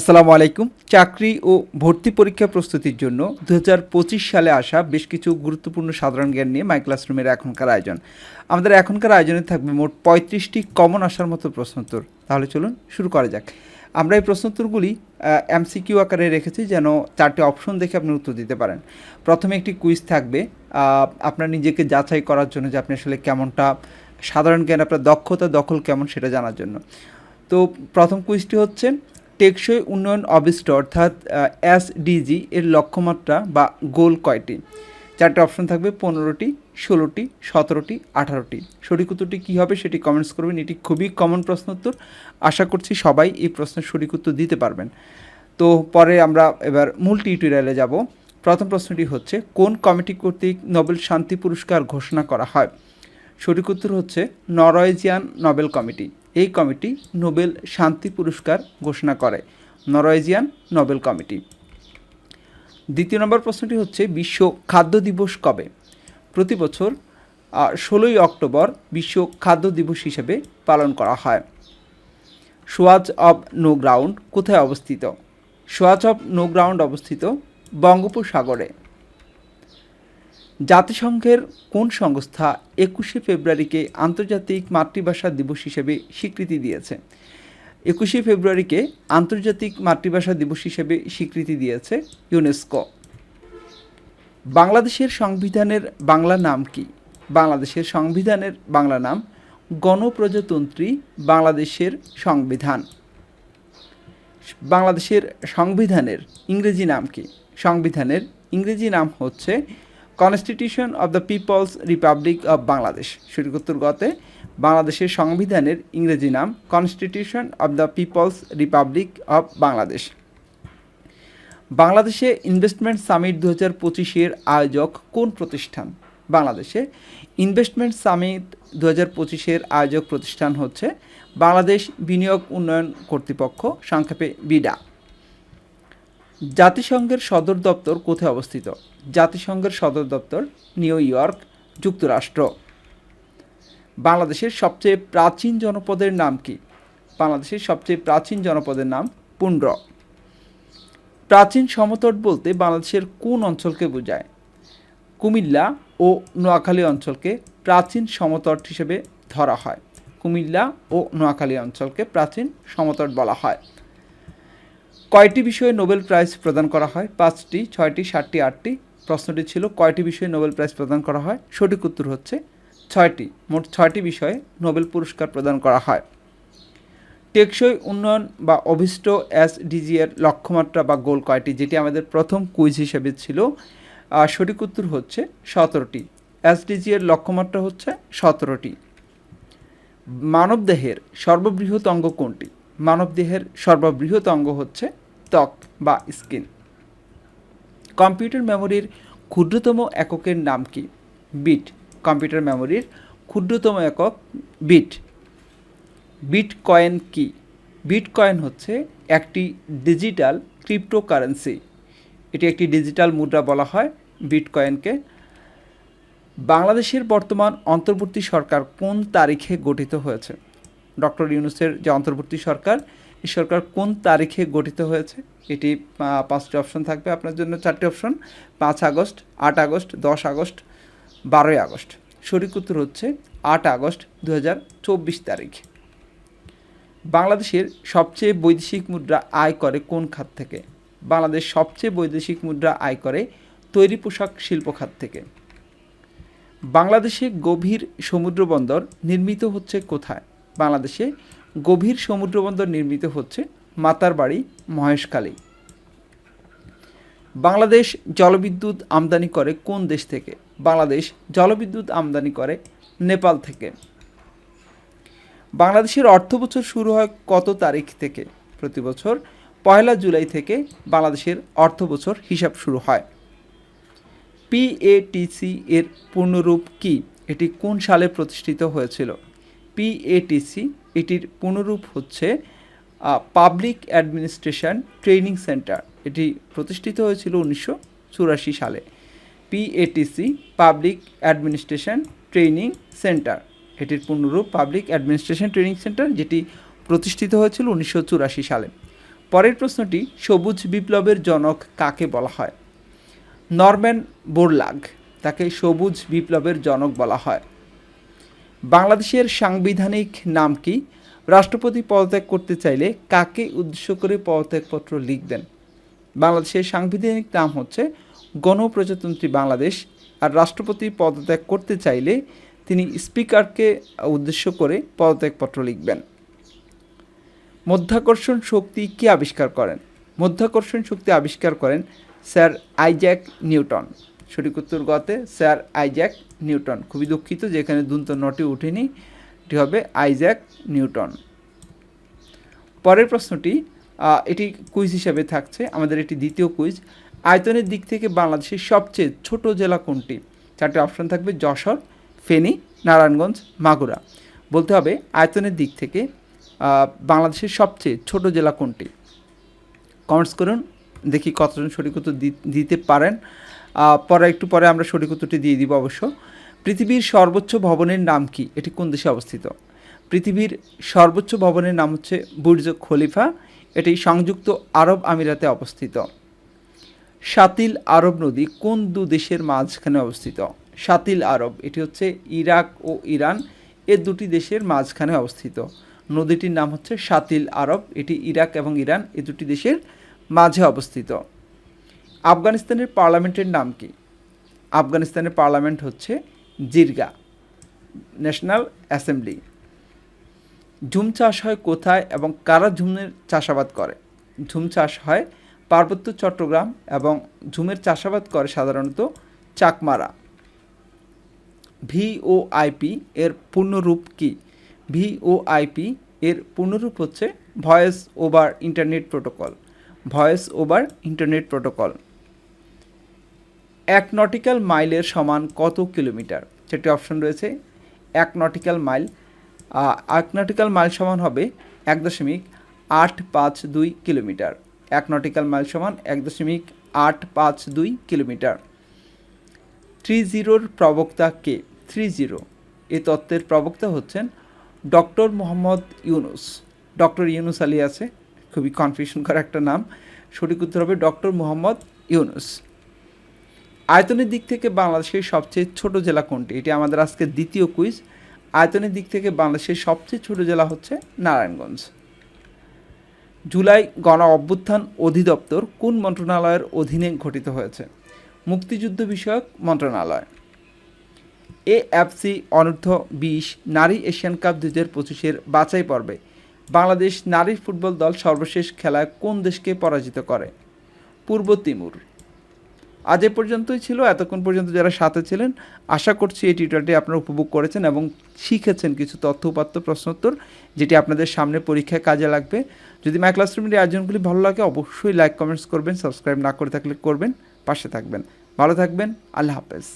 আসসালামু আলাইকুম। চাকরি ও ভর্তি পরীক্ষা প্রস্তুতির জন্য দু হাজার পঁচিশ সালে আসা বেশ কিছু গুরুত্বপূর্ণ সাধারণ জ্ঞান নিয়ে মাই ক্লাসরুমের এখনকার আয়োজন। আমাদের এখনকার আয়োজনে থাকবে মোট পঁয়ত্রিশটি কমন আসার মতো প্রশ্নোত্তর। তাহলে চলুন শুরু করা যাক। আমরা এই প্রশ্নোত্তরগুলি এমসিকিউ আকারে রেখেছি যেন চারটি অপশন দেখে আপনি উত্তর দিতে পারেন। প্রথমে একটি কুইজ থাকবে আপনার নিজেকে যাচাই করার জন্য যে আপনি আসলে কেমনটা, সাধারণ জ্ঞান আপনার দক্ষতা দখল কেমন সেটা জানার জন্য। তো প্রথম কুইজটি হচ্ছে টেকসই উন্নয়ন অবিষ্ট, অর্থাৎ এসডিজি এর লক্ষ্যমাত্রা বা গোল কয়টি? চারটে অপশন থাকবে, পনেরোটি, ষোলোটি, সতেরোটি, আঠারোটি। সঠিক উত্তরটি কী হবে সেটি কমেন্টস করবেন, এটি খুবই কমন প্রশ্ন উত্তর। আশা করছি সবাই এই প্রশ্নের সঠিক উত্তর দিতে পারবেন। তো পরে আমরা এবার মূল টিউটোরিয়ালে যাব। প্রথম প্রশ্নটি হচ্ছে, কোন কমিটি কর্তৃক নোবেল শান্তি পুরস্কার ঘোষণা করা হয়? সঠিক উত্তর হচ্ছে নরওয়েজিয়ান নোবেল কমিটি এই কমিটি নোবেল শান্তি পুরস্কার ঘোষণা করে, নরওয়েজিয়ান নোবেল কমিটি। দ্বিতীয় নম্বর প্রশ্নটি হচ্ছে, বিশ্ব খাদ্য দিবস কবে? প্রতি বছর ষোলোই অক্টোবর বিশ্ব খাদ্য দিবস হিসেবে পালন করা হয়। সোয়াজ অব নো গ্রাউন্ড কোথায় অবস্থিত? সোয়াজ অব নো গ্রাউন্ড অবস্থিত বঙ্গোপসাগরে। জাতিসংঘের কোন সংস্থা একুশে ফেব্রুয়ারিকে আন্তর্জাতিক মাতৃভাষা দিবস হিসেবে স্বীকৃতি দিয়েছে? একুশে ফেব্রুয়ারিকে আন্তর্জাতিক মাতৃভাষা দিবস হিসেবে স্বীকৃতি দিয়েছে ইউনেস্কো। বাংলাদেশের সংবিধানের বাংলা নাম কি? বাংলাদেশের সংবিধানের বাংলা নাম গণপ্রজাতন্ত্রী বাংলাদেশের সংবিধান। বাংলাদেশের সংবিধানের ইংরেজি নাম কি? সংবিধানের ইংরেজি নাম হচ্ছে constitution of the people's republic of Bangladesh সঠিক উত্তর গতে বাংলাদেশের সংবিধানের ইংরেজি নাম constitution of the people's republic of Bangladesh বাংলাদেশে ইনভেস্টমেন্ট সামিট দু হাজার পঁচিশের আয়োজক কোন প্রতিষ্ঠান? বাংলাদেশে ইনভেস্টমেন্ট সামিট দু হাজার পঁচিশের আয়োজক প্রতিষ্ঠান হচ্ছে বাংলাদেশ বিনিয়োগ উন্নয়ন কর্তৃপক্ষ, সংক্ষেপে বিডা। জাতিসংঘের সদর দপ্তর কোথায় অবস্থিত? জাতিসংঘের সদর দপ্তর, নিউ ইয়র্ক, যুক্তরাষ্ট্র। বাংলাদেশের সবচেয়ে প্রাচীন জনপদের নাম কি? বাংলাদেশের সবচেয়ে প্রাচীন জনপদের নাম পুন্ড্র। প্রাচীন সমতট বলতে বাংলাদেশের কোন অঞ্চলকে বোঝায়? কুমিল্লা ও নোয়াখালী অঞ্চলকে প্রাচীন সমতট হিসেবে ধরা হয়। কুমিল্লা ও নোয়াখালী অঞ্চলকে প্রাচীন সমতট বলা হয়। কয়টি বিষয়ে নোবেল প্রাইজ প্রদান করা হয়? পাঁচটি, ছয়টি, সাতটি, আটটি। প্রশ্নটি ছিল, কয়টি বিষয়ে নোবেল প্রাইজ প্রদান করা হয়? সঠিক উত্তর হচ্ছে, ছয়টি। মোট ছয়টি বিষয়ে নোবেল পুরস্কার প্রদান করা হয়। টেকসই উন্নয়ন বা অভিষ্ট এর লক্ষ্যমাত্রা বা গোল কয়টি? যেটি আমাদের প্রথম কুইজ হিসেবে ছিল। সঠিক উত্তর হচ্ছে, সতেরোটি। এসডিজি এর লক্ষ্যমাত্রা হচ্ছে সতেরোটি। মানবদেহের সর্ববৃহৎ অঙ্গ কোনটি? মানবদেহের সর্ববৃহৎ অঙ্গ হচ্ছে ত্বক বা স্কিন। কম্পিউটার মেমোরির ক্ষুদ্রতম এককের নাম কি? বিট। কম্পিউটার মেমোরির ক্ষুদ্রতম একক বিট। বিট কয়েন কি? বিট কয়েন হচ্ছে একটি ডিজিটাল ক্রিপ্টোকারেন্সি। এটি একটি ডিজিটাল মুদ্রা বলা হয় বিট কয়েনকে বাংলাদেশের বর্তমান অন্তর্বর্তী সরকার কোন তারিখে গঠিত হয়েছে? ডক্টর ইউনুসের যে অন্তর্বর্তী সরকার এই সরকার কোন তারিখে গঠিত হয়েছে? এটি পাঁচটি অপশন থাকবে আপনার জন্য, চারটি অপশন পাঁচ আগস্ট, আট আগস্ট, দশ আগস্ট, বারোই আগস্ট। সঠিক উত্তর হচ্ছে আট আগস্ট দুহাজার চব্বিশ তারিখ। বাংলাদেশের সবচেয়ে বৈদেশিক মুদ্রা আয় করে কোন খাত থেকে? বাংলাদেশ সবচেয়ে বৈদেশিক মুদ্রা আয় করে তৈরি পোশাক শিল্প খাত থেকে। বাংলাদেশে গভীর সমুদ্র বন্দর নির্মিত হচ্ছে কোথায়? বাংলাদেশে গভীর সমুদ্র বন্দর নির্মিত হচ্ছে মাতার বাড়ি মহেশখালী। বাংলাদেশ জলবিদ্যুৎ আমদানি করে কোন দেশ থেকে? বাংলাদেশ জলবিদ্যুৎ আমদানি করে নেপাল থেকে। বাংলাদেশের অর্থ বছর শুরু হয় কত তারিখ থেকে? প্রতি বছর পয়লা জুলাই থেকে বাংলাদেশের অর্থ বছর হিসাব শুরু হয়। পিএটিসি এর পূর্ণরূপ কি? এটি কোন সালে প্রতিষ্ঠিত হয়েছিল? পিএটিসি এটির পুনরূপ হচ্ছে পাবলিক অ্যাডমিনিস্ট্রেশন ট্রেনিং সেন্টার। এটি প্রতিষ্ঠিত হয়েছিল উনিশশো চুরাশি সালে। PATC public administration training centre. এটির পুনরূপ পাবলিক অ্যাডমিনিস্ট্রেশন ট্রেনিং সেন্টার, যেটি প্রতিষ্ঠিত হয়েছিল উনিশশো চুরাশি সালে। পরের প্রশ্নটি, সবুজ বিপ্লবের জনক কাকে বলা হয়? নরম্যান বোরলাগ, তাকে সবুজ বিপ্লবের জনক বলা হয়। বাংলাদেশের সাংবিধানিক নাম কি? রাষ্ট্রপতি পদত্যাগ করতে চাইলে কাকে উদ্দেশ্য করে পদত্যাগপত্র লিখবেন? বাংলাদেশের সাংবিধানিক নাম হচ্ছে গণপ্রজাতন্ত্রী বাংলাদেশ। আর রাষ্ট্রপতি পদত্যাগ করতে চাইলে তিনি স্পিকারকে উদ্দেশ্য করে পদত্যাগপত্র লিখবেন। মধ্যাকর্ষণ শক্তি কে আবিষ্কার করেন? মধ্যাকর্ষণ শক্তি আবিষ্কার করেন স্যার আইজ্যাক নিউটন। সঠিক উত্তর গতে স্যার আইজ্যাক নিউটন। খুবই দুঃখিত যে এখানে দুন্ত নটি উঠেনি। এটি হবে আইজ্যাক নিউটন। পরের প্রশ্নটি এটি কুইজ হিসাবে থাকছে। আমাদের এটি দ্বিতীয় কুইজ। আয়তনের দিক থেকে বাংলাদেশের সবচেয়ে ছোট জেলা কোনটি? চারটি অপশন থাকবে, যশোর, ফেনী, নারায়ণগঞ্জ, মাগুরা। বলতে হবে আয়তনের দিক থেকে বাংলাদেশের সবচেয়ে ছোট জেলা কোনটি? কমেন্টস করুন, দেখি কতজন সঠিক উত্তর দিতে পারেন। পরে একটু পরে আমরা সঠিক উত্তরটি দিয়ে দিব অবশ্য। পৃথিবীর সর্বোচ্চ ভবনের নাম কি? এটি কোন দেশে অবস্থিত? পৃথিবীর সর্বোচ্চ ভবনের নাম হচ্ছে বুর্জ খলিফা। এটি সংযুক্ত আরব আমিরাতে অবস্থিত। সাতিল আরব নদী কোন দু দেশের মাঝখানে অবস্থিত? সাতিল আরব, এটি হচ্ছে ইরাক ও ইরান, এ দুটি দেশের মাঝখানে অবস্থিত। নদীটির নাম হচ্ছে সাতিল আরব, এটি ইরাক এবং ইরান, এ দুটি দেশের মাঝে অবস্থিত। আফগানিস্তানের পার্লামেন্টের নাম কি? আফগানিস্তানের পার্লামেন্ট হচ্ছে জিরগা, ন্যাশনাল অ্যাসেম্বলি। ঝুম চাষ হয় কোথায় এবং কারা ঝুমের চাষাবাদ করে? ঝুম চাষ হয় পার্বত্য চট্টগ্রাম এবং ঝুমের চাষাবাদ করে সাধারণত চাকমারা। ভিওআইপি এর পূর্ণরূপ কি? ভিওআইপি এর পূর্ণরূপ হচ্ছে voice over internet protocol. Voice over internet protocol. এক নটিক্যাল মাইলের সমান কত কিলোমিটার? সেটি অপশন রয়েছে। এক নটিক্যাল মাইল এক নটিক্যাল মাইল সমান হবে এক দশমিক আট পাঁচ দুই কিলোমিটার। এক নটিক্যাল মাইল সমান এক দশমিক আট পাঁচ দুই কিলোমিটার। থ্রি জিরোর প্রবক্তা কে? Three zero. এ তত্ত্বের প্রবক্তা হচ্ছেন ডক্টর মোহাম্মদ ইউনুস। ডক্টর ইউনুস আলী আছে। খুবই কনফিউশন করা একটা নাম। সঠিক উত্তর হবে ডক্টর মোহাম্মদ ইউনুস। আয়তনের দিক থেকে বাংলাদেশের সবচেয়ে ছোট জেলা কোনটি? এটি আমাদের আজকে দ্বিতীয় কুইজ আয়তনের দিক থেকে বাংলাদেশের সবচেয়ে ছোট জেলা হচ্ছে নারায়ণগঞ্জ। জুলাই গণ অভ্যুত্থান অধিদপ্তর কোন মন্ত্রণালয়ের অধীনে গঠিত হয়েছে? মুক্তিযুদ্ধ বিষয়ক মন্ত্রণালয়। এএফসি অনূর্ধ্ব বিশ নারী এশিয়ান কাপ দু হাজার পঁচিশের বাছাই পর্বে বাংলাদেশ নারী ফুটবল দল সর্বশেষ খেলায় কোন দেশকে পরাজিত করে? পূর্ব তিমুর। আজ এ পর্যন্তই ছিল, এতক্ষণ পর্যন্ত যারা সাথে ছিলেন, আশা করছি এই টিউটোরিয়ালটি আপনারা উপভোগ করেছেন এবং শিখেছেন কিছু তথ্য, উপাত্ত, প্রশ্নোত্তর, যেটি আপনাদের সামনে পরীক্ষায় কাজে লাগবে। যদি মাই ক্লাসরুমের আয়োজনগুলি ভালো লাগে, অবশ্যই লাইক, কমেন্টস করবেন, সাবস্ক্রাইব না করে থাকলে করবেন, পাশে থাকবেন। ভালো থাকবেন, আল্লাহ হাফেজ।